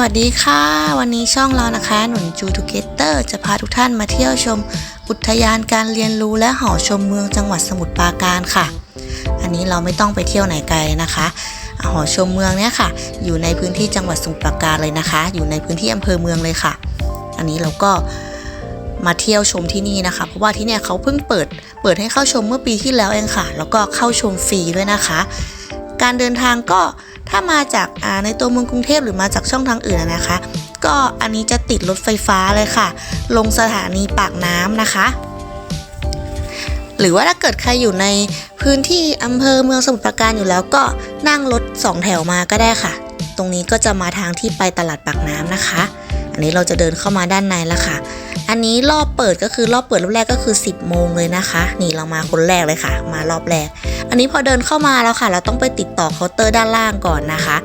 วัสดีค่ะ วันนี้ช่องเรานะคะ หนุนจูทูเกเตอร์จะพาทุกท่านมาเที่ยวชม อุทยานการเรียนรู้และหอชมเมืองจังหวัดสมุทรปราการค่ะ อันนี้เราไม่ต้องไปเที่ยวไหนไกลนะคะ หอชมเมืองเนี่ยค่ะ อยู่ในพื้นที่จังหวัดสมุทรปราการเลยนะคะ อยู่ในพื้นที่อำเภอเมืองเลยค่ะ อันนี้เราก็มาเที่ยวชมที่นี่นะคะ เพราะว่าที่เนี่ยเขาเพิ่งเปิด เปิดให้เข้าชมเมื่อปีที่แล้วเองค่ะ แล้วก็เข้าชมฟรีด้วยนะคะ การเดินทางก็ ถ้ามาจากาในตัวเมืองกรุงเทพหรือมาจากช่องทางอื่นนะคะ ก็อันนี้จะติดรถไฟฟ้าเลยค่ะ ลงสถานีปากน้ำนะคะ หรือว่าถ้าเกิดใครอยู่ในพื้นที่อำเภอเมืองสมุทรปราการอยู่แล้วก็นั่งรถสองแถวมาก็ได้ค่ะ ตรงนี้ก็จะมาทางที่ไปตลาดปากน้ำนะคะ อันนี้เราจะเดินเข้ามาด้านในแล้วค่ะ อันนี้รอบเปิดก็คือรอบเปิดรอบแรกก็คือ 10 โมงเลยนะคะ นี่เรามาคนแรกเลยค่ะ มารอบแรก อันนี้พอเดินเข้ามาแล้วค่ะ เราต้องไปติดต่อเคาน์เตอร์ด้านล่างก่อนนะคะ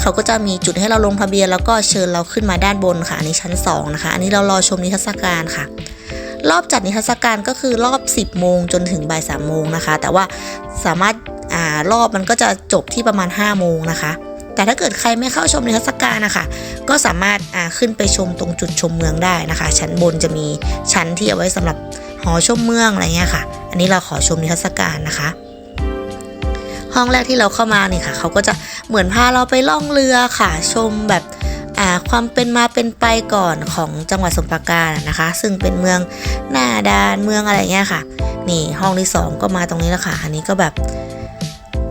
เขาก็จะมีจุดให้เราลงทะเบียนแล้วก็เชิญเราขึ้นมาด้านบนค่ะ อันนี้ชั้น 2 นะคะ อันนี้เรารอชมนิทรรศการค่ะรอบจัดนิทรรศการก็คือรอบ 10 โมงจนถึงบ่าย3โมงนะคะ แต่ว่าสามารถอ่ารอบมันก็จะจบที่ประมาณ 5 โมงนะคะ แต่ถ้าเกิดใครไม่เข้าชมนิทรรศการนะคะ ก็สามารถขึ้นไปชมตรงจุดชมเมืองได้นะคะ ชั้นบนจะมีชั้นที่เอาไว้สำหรับหอชมเมืองอะไรเงี้ยค่ะ อันนี้เราขอชมนิทรรศการนะคะ ห้องแรกที่เราเข้ามานี่ค่ะ เขาก็จะเหมือนพาเราไปล่องเรือค่ะ ชมแบบความเป็นมาเป็นไปก่อนของจังหวัดสมุพรปราการนะคะ ซึ่งเป็นเมืองหน้าดานเมืองอะไรเงี้ยค่ะ นี่ห้องที่สองก็มาตรงนี้แล้วค่ะ อันนี้ก็แบบ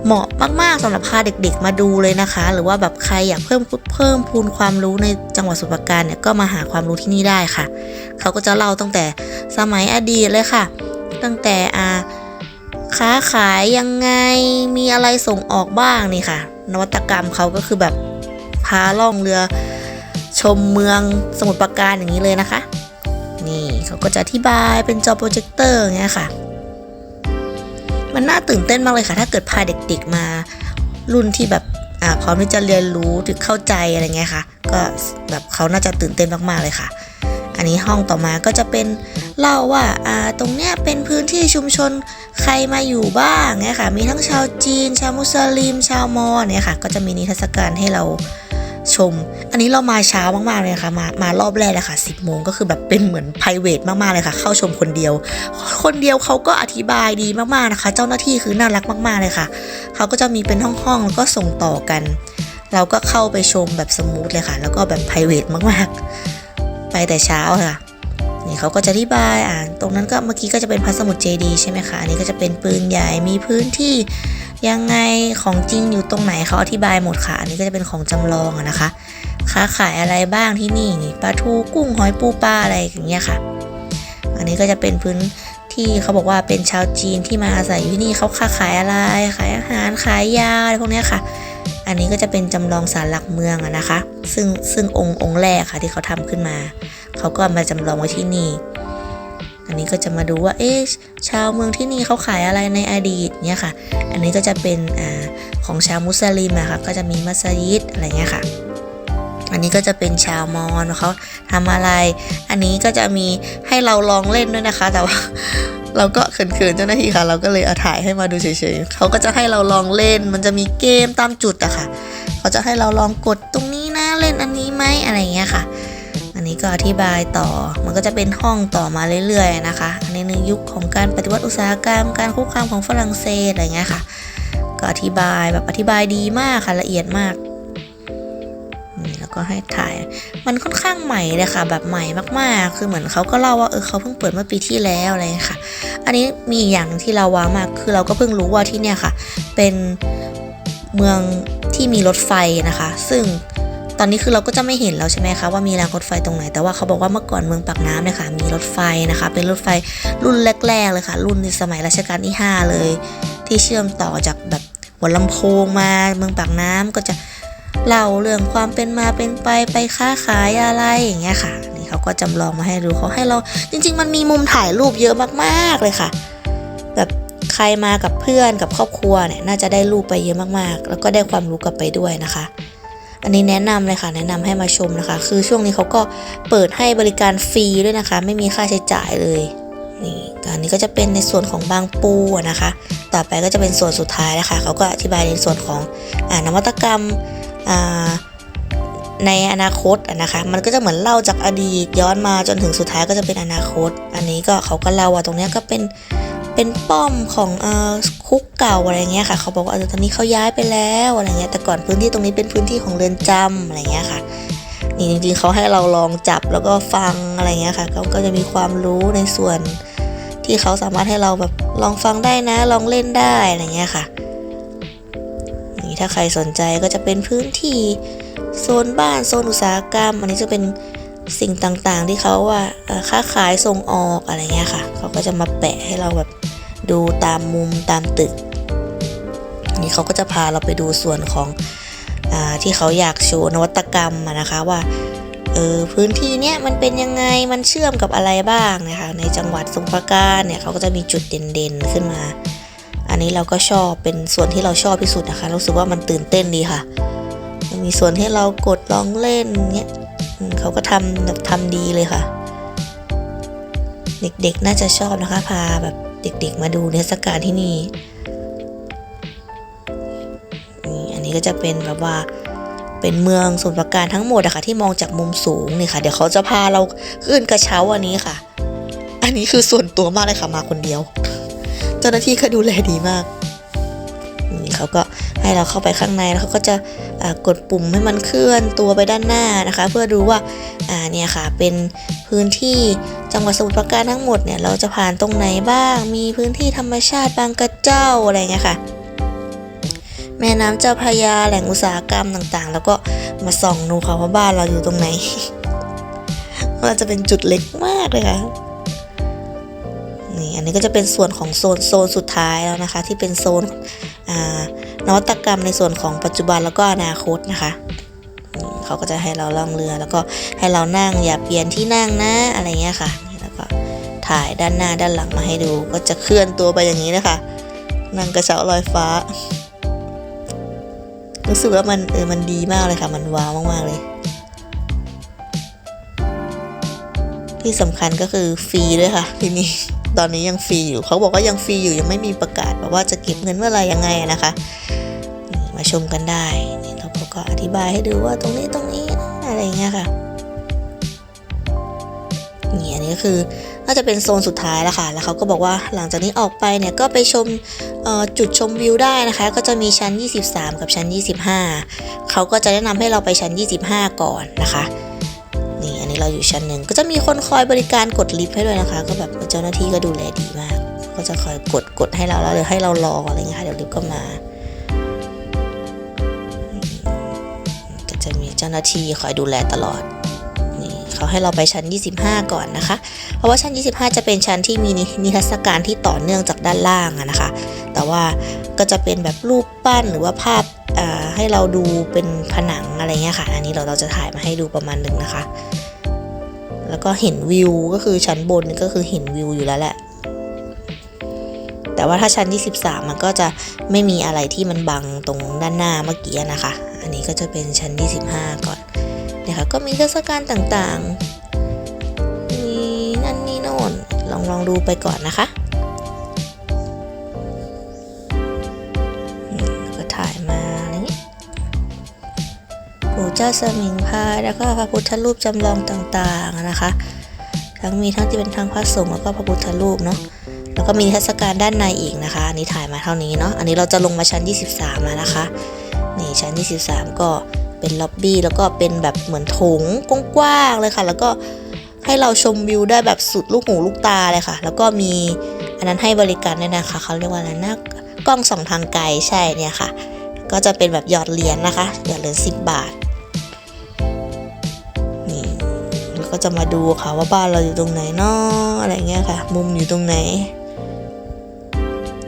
เหมาะมากๆสำหรับพาเด็กๆ มาดูเลยนะคะ หรือว่าแบบใครอยากเพิ่มเพิ่มพูนความรู้ในจังหวัดสมุพรปราการเนี่ยก็มาหาความรู้ที่นี่ได้ค่ะ เขาก็จะเล่าตั้งแต่สมัยอดีตเลยค่ะ ตั้งแต่อ่าค้าขายยังไงมีอะไรส่งออกบ้างนี่ค่ะ นวัตกรรมเขาก็คือแบบพาล่องเรือชมเมืองสมุทรปราการอย่างนี้เลยนะคะ นี่เขาก็จะอธิบายเป็นจอโปรเจคเตอร์เงี้ยค่ะ มันน่าตื่นเต้นมากเลยค่ะ ถ้าเกิดพาเด็กๆมา รุ่นที่แบบอ่าพร้อมที่จะเรียนรู้ถึงเข้าใจอะไรเงี้ยค่ะ ก็แบบเขาน่าจะตื่นเต้นมากๆเลยค่ะ อันนี้ห้องต่อมาก็จะเป็นเล่าว่าอ่าตรงเนี้ยเป็นพื้นที่ชุมชนใครมาอยู่บ้างเนี่ยค่ะ มีทั้งชาวจีน ชาวมุสลิม ชาวมอญเนี่ยค่ะ ก็จะมีนิทรรศการให้เรา ชม อันนี้เรามาเช้ามากๆเลยค่ะ มามารอบแรกเลยค่ะ 10โมงก็คือแบบเป็นเหมือน p r i v a t มากๆเลยค่ะ เข้าชมคนเดียว คนเดียวเขาก็อธิบายดีมากๆนะคะ เจ้าหน้าที่คือน่ารักมากๆเลยค่ะ เขาก็จะมีเป็นห้องๆแล้วก็ส่งต่อกัน เราก็เข้าไปชมแบบสมูทเลยค่ะ แล้วก็แบบ p r i v a t มากๆ ไปแต่เช้าค่ะนี่เขาก็จะอธิบายอ่านตรงนั้นก็เมื่อกี้ก็จะเป็นพระสมุทรเจดีใช่ไหมคะ อันนี้ก็จะเป็นปืนใหญ่ มีพื้นที่ ยังไงของจริงอยู่ตรงไหนเขาอธิบายหมดค่ะ อันนี้ก็จะเป็นของจำลองอะนะคะ ค้าขายอะไรบ้างที่นี่นี่ปลาทูกุ้งหอยปูปลาอะไรอย่างเงี้ยค่ะ อันนี้ก็จะเป็นพื้นที่เขาบอกว่าเป็นชาวจีนที่มาอาศัยอยู่ที่นี่เขาค้าขายอะไร ขายอาหารขายยาอะไรพวกเนี้ยค่ะ อันนี้ก็จะเป็นจำลองศาลหลักเมืองอะนะคะ ซึ่งซึ่งองค์องค์แรกค่ะที่เขาทำขึ้นมา เขาก็มาจำลองไว้ที่นี่ อันนี้ก็จะมาดูว่าเอ๊ะชาวเมืองที่นี่เขาขายอะไรในอดีตเนี่ยค่ะ อันนี้ก็จะเป็นอของชาวมุสลิมอะค่ะก็จะมีมัสยิดอะไรเงี้ยค่ะ อันนี้ก็จะเป็นชาวมอญเขาทำอะไร อันนี้ก็จะมีให้เราลองเล่นด้วยนะคะ แต่ว่าเราก็เขินๆเจ้าหน้าที่ค่ะ เราก็เลยเอาถ่ายให้มาดูเฉยๆเขาก็จะให้เราลองเล่น มันจะมีเกมตามจุดอะค่ะ เขาจะให้เราลองกดตรงนี้นะเล่นอันนี้ไหมอะไรเงี้ยค่ะ นี้ก็อธิบายต่อ มันก็จะเป็นห้องต่อมาเรื่อยๆนะคะอันนี้ในยุคของการปฏิวัติอุตสาหกรรม การคุกคามของฝรั่งเศสอะไรเงี้ยค่ะ ก็อธิบายแบบอธิบายดีมากค่ะละเอียดมากนี่แล้วก็ให้ถ่าย มันค่อนข้างใหม่เลยค่ะ แบบใหม่มากๆ คือเหมือนเขาก็เล่าว่าเออเขาเพิ่งเปิดเมื่อปีที่แล้วอะไรค่ะ อันนี้มีอีกอย่างที่เราว้ามาก คือเราก็เพิ่งรู้ว่าที่เนี่ยค่ะ เป็นเมืองที่มีรถไฟนะคะ ซึ่ง ตอนนี้คือเราก็จะไม่เห็นแล้วใช่ไหมคะว่ามีรางรถไฟตรงไหน แต่ว่าเขาบอกว่าเมื่อก่อนเมืองปากน้ำเนี่ยค่ะมีรถไฟนะคะ เป็นรถไฟรุ่นแรก ๆ เลยค่ะ รุ่นในสมัยรัชกาลที่ 5 เลย ที่เชื่อมต่อจากแบบหัวลำโพงมาเมืองปากน้ำก็จะเล่าเรื่องความเป็นมาเป็นไปไปค้าขายอะไรอย่างเงี้ยค่ะนี่เขาก็จำลองมาให้ดูเขาให้เราจริง ๆ มันมีมุมถ่ายรูปเยอะมากๆเลยค่ะ แบบใครมากับเพื่อนกับครอบครัวเนี่ยน่าจะได้รูปไปเยอะมากๆ แล้วก็ได้ความรู้กลับไปด้วยนะคะ อันนี้แนะนำเลยค่ะแนะนำให้มาชมนะคะ คือช่วงนี้เขาก็เปิดให้บริการฟรีด้วยนะคะ ไม่มีค่าใช้จ่ายเลยนี่อันนี้ก็จะเป็นในส่วนของบางปูนะคะ ต่อไปก็จะเป็นส่วนสุดท้ายนะคะเขาก็อธิบายในส่วนของอนวัตกรรมในอนาคตนะคะ มันก็จะเหมือนเล่าจากอดีตย้อนมาจนถึงสุดท้ายก็จะเป็นอนาคต อันนี้ก็เขาก็เล่าว่าตรงนี้ก็เป็นเป็นป้อมของ คุกเก่าอะไรเงี้ยค่ะ เขาบอกว่าตอนนี้เขาย้ายไปแล้วอะไรเงี้ยแต่ก่อนพื้นที่ตรงนี้เป็นพื้นที่ของเรือนจำอะไรเงี้ยค่ะนี่จริงๆเขาให้เราลองจับแล้วก็ฟังอะไรเงี้ยค่ะเขาก็จะมีความรู้ในส่วนที่เขาสามารถให้เราแบบลองฟังได้นะ ลองเล่นได้อะไรเงี้ยค่ะนี่ถ้าใครสนใจก็จะเป็นพื้นที่โซนบ้านโซนอุตสาหกรรม อันนี้จะเป็นสิ่งต่างๆ ที่เขาว่าเอ่อค้าขายส่งออกอะไรเงี้ยค่ะ เขาก็จะมาแปะให้เราแบบ ดูตามมุมตามตึกนนี้เขาก็จะพาเราไปดูส่วนของอที่เขาอยากโชว์นวัตกรรมนะคะว่าเออพื้นที่เนี้ยมันเป็นยังไงมันเชื่อมกับอะไรบ้างนะคะในจังหวัดสมุพรปรากาเนี่ยเขาก็จะมีจุดเด่นๆขึ้นมา อันนี้เราก็ชอบเป็นส่วนที่เราชอบที่สุดนะคะรู้สึกว่ามันตื่นเต้นดีค่ะ มีส่วนให้เรากดลองเล่นเงี้ยเขาก็ทำแบบทำดีเลยค่ะ เด็กๆน่าจะชอบนะคะพาแบบ เด็กๆมาดูเทศกาลที่นี่นอันนี้ก็จะเป็นแบบว่าเป็นเมืองสมุทรปราการทั้งหมดอะค่ะที่มองจากมุมสูงนี่ค่ะ เดี๋ยวเขาจะพาเราขึ้นกระเช้าอันนี้ค่ะ อันนี้คือส่วนตัวมากเลยค่ะมาคนเดียว เจ้าหน้าที่ก็ดูแลดีมาก เขาก็ให้เราเข้าไปข้างในแล้วเขาก็จะกดปุ่มให้มันเคลื่อนตัวไปด้านหน้านะคะ เพื่อดูว่าอ่าเนี่ยค่ะเป็นพื้นที่จังหวัดสมุทรปราการทั้งหมดเนี่ยเราจะผ่านตรงไหนบ้าง มีพื้นที่ธรรมชาติบางกระเจ้าอะไรเงี้ยค่ะแม่น้ำเจ้าพระยาแหล่งอุตสาหกรรมต่างๆ แล้วก็มาส่องดูค่ะว่าบ้านเราอยู่ตรงไหนว่าจะเป็นจุดเล็กมากเลยค่ะ นี่อันนี้ก็จะเป็นส่วนของโซนโซนสุดท้ายแล้วนะคะ ที่เป็นโซนนวัตกรรมในส่วนของปัจจุบันแล้วก็อนาคตนะคะเขาก็จะให้เราล่องเรือแล้วก็ให้เรานั่งอย่าเปลี่ยนที่นั่งนะอะไรเงี้ยค่ะแล้วก็ถ่ายด้านหน้าด้านหลังมาให้ดูก็จะเคลื่อนตัวไปอย่างนี้นะคะนั่งกระเช้าลอยฟ้า รู้สึกว่ามันเออมันดีมากเลยค่ะมันว้าวมากๆเลย ที่สำคัญก็คือฟรีด้วยค่ะที่นี่ ตอนนี้ยังฟรีอยู่เขาบอกว่ายังฟรีอยู่ยังไม่มีประกาศแบบว่าจะเก็บเงินเมื่อไหรยังไงนะคะมาชมกันได้เราก็อธิบายให้ดูว่าตรงนี้ตรงนี้อะไรเงี้ยค่ะนี่อันนี้ก็คือน่าจะเป็นโซนสุดท้ายแล้วค่ะ แล้วเขาก็บอกว่าหลังจากนี้ออกไปเนี่ยก็ไปชมจุดชมวิวได้นะคะ ก็จะมีชั้น 23 กับชั้น 25 เขาก็จะแนะนำให้เราไปชั้น 25 ก่อนนะคะ เราอยู่ชั้นหนึ่งก็จะมีคนคอยบริการกดลิฟต์ให้ด้วยนะคะ ก็แบบเจ้าหน้าที่ก็ดูแลดีมาก ก็จะคอยกดกดให้เราแล้วเดี๋ยวให้เรารออะไรเงี้ยค่ะเดี๋ยวลิฟต์ก็มา ก็จะมีเจ้าหน้าที่คอยดูแลตลอดนี่เขาให้เราไปชั้น 25 ก่อนนะคะ เพราะว่าชั้น 25 จะเป็นชั้นที่มีนิทรรศการที่ต่อเนื่องจากด้านล่างอะนะคะ แต่ว่าก็จะเป็นแบบรูปปั้นหรือว่าภาพให้เราดูเป็นผนังอะไรเงี้ยค่ะ อันนี้เราเราจะถ่ายมาให้ดูประมาณหนึ่งนะคะ แล้วก็เห็นวิวก็คือชั้นบนก็คือเห็นวิวอยู่แล้วแหละ แต่ว่าถ้าชั้นที่ 13 มันก็จะไม่มีอะไรที่มันบังตรงด้านหน้าเมื่อกี้นะคะ อันนี้ก็จะเป็นชั้นที่ 15 ก่อนเนี่ยค่ะก็มีเทศกาลต่างๆมีนั่นนี่โน่นลองลองดูไปก่อนนะคะ เจ้าสมิงพรายแล้วก็พระพุทธรูปจำลองต่างๆนะคะ ทั้งมีทั้งที่เป็นทางพระสงฆ์แล้วก็พระพุทธรูปเนาะแล้วก็มีเทศกาลด้านในอีกนะคะอันนี้ถ่ายมาเท่านี้เนาะอันนี้เราจะลงมาชั้น 23 แล้วนะคะนี่ชั้น 23 ก็เป็นล็อบบี้แล้วก็เป็นแบบเหมือนถงกว้างๆเลยค่ะ แล้วก็ให้เราชมวิวได้แบบสุดลูกหูลูกตาเลยค่ะ แล้วก็มีอันนั้นให้บริการด้วยนะคะเขาเรียกว่าอะไรนะกล้องส่องทางไกลใช่เนี่ยค่ะ ก็จะเป็นแบบหยอดเหรียญนะคะหยอดเหรียญ10 บาท ก็จะมาดูค่ะว่าบ้านเราอยู่ตรงไหนเนาะอะไรเงี้ยค่ะ มุมอยู่ตรงไหน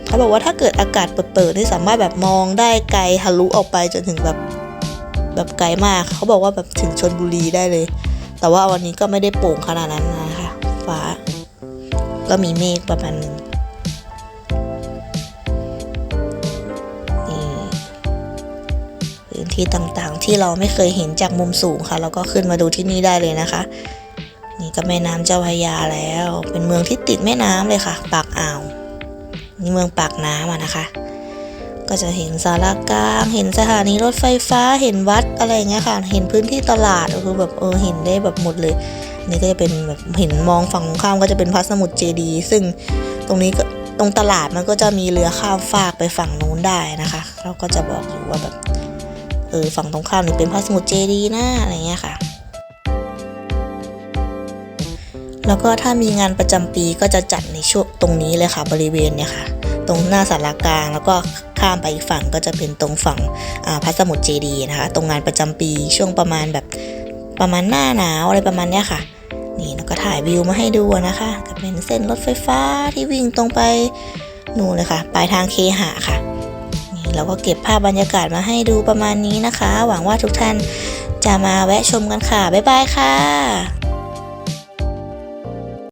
เขาบอกว่าถ้าเกิดอากาศเปิดๆนี่สามารถแบบมองได้ไกลทะลุออกไปจนถึงแบบแบบไกลมาก เขาบอกว่าแบบถึงชนบุรีได้เลย แต่ว่าวันนี้ก็ไม่ได้โปร่งขนาดนั้นนะคะฟ้า ก็มีเมฆประมาณนึง ที่ต่างๆ ที่เราไม่เคยเห็นจากมุมสูงค่ะเราก็ขึ้นมาดูที่นี่ได้เลยนะคะ นี่ก็แม่น้ำเจ้าพระยาแล้ว เป็นเมืองที่ติดแม่น้ำเลยค่ะ ปากอ่าวนี่เมืองปากน้ำอะนะคะ ก็จะเห็นสารกลางเห็นสถานีรถไฟฟ้าเห็นวัดอะไรเงี้ยค่ะ เห็นพื้นที่ตลาดก็คือแบบเออเห็นได้แบบหมดเลยนี่ก็จะเป็นแบบเห็นมองฝั่งข้ามก็จะเป็นพระสมุทรเจดีซึ่งตรงนี้ก็ตรงตลาดมันก็จะมีเรือข้ามฟากไปฝั่งนู้นได้นะคะ เราก็จะบอกอยู่ว่าแบบ เออฝั่งตรงข้ามนี่เป็นพระสมุทรเจดีย์นะอะไรเงี้ยค่ะ แล้วก็ถ้ามีงานประจำปีก็จะจัดในช่วงตรงนี้เลยค่ะบริเวณเนี่ยค่ะ ตรงหน้าสารกลางแล้วก็ข้ามไปอีกฝั่งก็จะเป็นตรงฝั่งพระสมุทรเจดีย์นะคะ ตรงงานประจำปีช่วงประมาณแบบประมาณหน้าหนาวอะไรประมาณเนี้ยค่ะนี่แล้วก็ถ่ายวิวมาให้ดูนะคะก็เป็นเส้นรถไฟฟ้าที่วิ่งตรงไปนู่นเลยค่ะ ปลายทางเคหะค่ะ เราก็เก็บภาพบรรยากาศมาให้ดูประมาณนี้นะคะ หวังว่าทุกท่านจะมาแวะชมกันค่ะ บ๊ายบายค่ะ